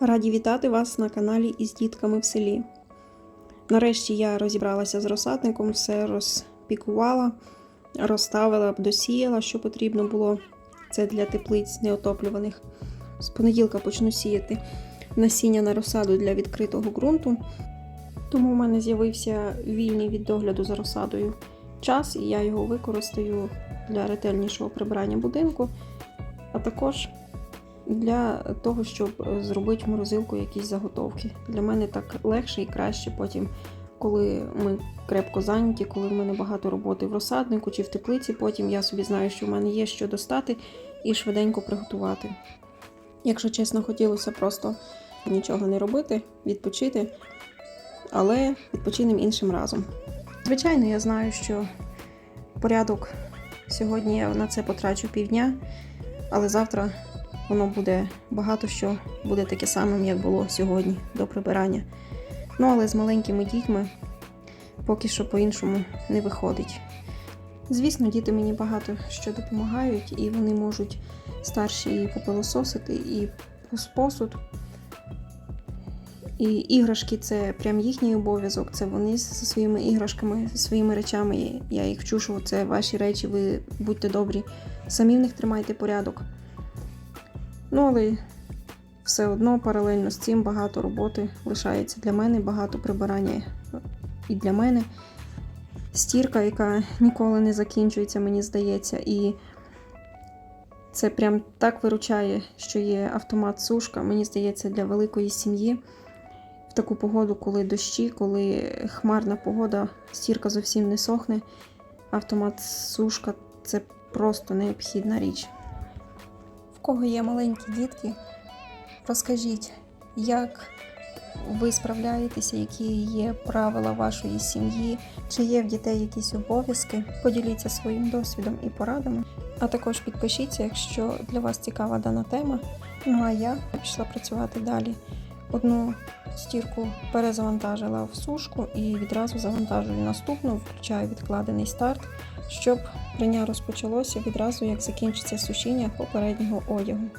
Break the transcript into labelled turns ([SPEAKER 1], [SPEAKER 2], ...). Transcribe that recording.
[SPEAKER 1] Раді вітати вас на каналі із дітками в селі. Нарешті я розібралася з розсадником, все розпікувала, розставила, досіяла, що потрібно було. Це для теплиць неотоплюваних. З понеділка почну сіяти насіння на розсаду для відкритого ґрунту. Тому в мене з'явився вільний від догляду за розсадою час, і я його використаю для ретельнішого прибирання будинку, а також для того, щоб е, зробити в морозилку якісь заготовки. Для мене так легше і краще потім, коли ми крепко зайняті, коли в мене багато роботи в розсаднику чи в теплиці, потім я собі знаю, що в мене є що достати і швиденько приготувати. Якщо чесно, хотілося просто нічого не робити, відпочити, але відпочинемо іншим разом. Звичайно, я знаю, що порядок сьогодні я на це потрачу півдня, але завтра воно буде багато що буде таке самим, як було сьогодні до прибирання. Ну, але з маленькими дітьми поки що по-іншому не виходить. Звісно, діти мені багато що допомагають, і вони можуть старші і попилососити, і посуд. І іграшки це прям їхній обов'язок. Це вони зі своїми іграшками, зі своїми речами. Я їх вчу, це ваші речі, ви будьте добрі. Самі в них тримайте порядок. Ну, але все одно паралельно з цим багато роботи лишається для мене, багато прибирання і для мене. Стірка, яка ніколи не закінчується, мені здається. І це прям так виручає, що є автомат-сушка. Мені здається, для великої сім'ї в таку погоду, коли дощі, коли хмарна погода, стірка зовсім не сохне. Автомат-сушка це просто необхідна річ. Кого є маленькі дітки, розкажіть, як ви справляєтеся, які є правила вашої сім'ї, чи є в дітей якісь обов'язки. Поділіться своїм досвідом і порадами. А також підпишіться, якщо для вас цікава дана тема. Ну а я пішла працювати далі. Одну стірку перезавантажила в сушку і відразу завантажую наступну, включаю відкладений старт, щоб прання розпочалося відразу, як закінчиться сушіння попереднього одягу.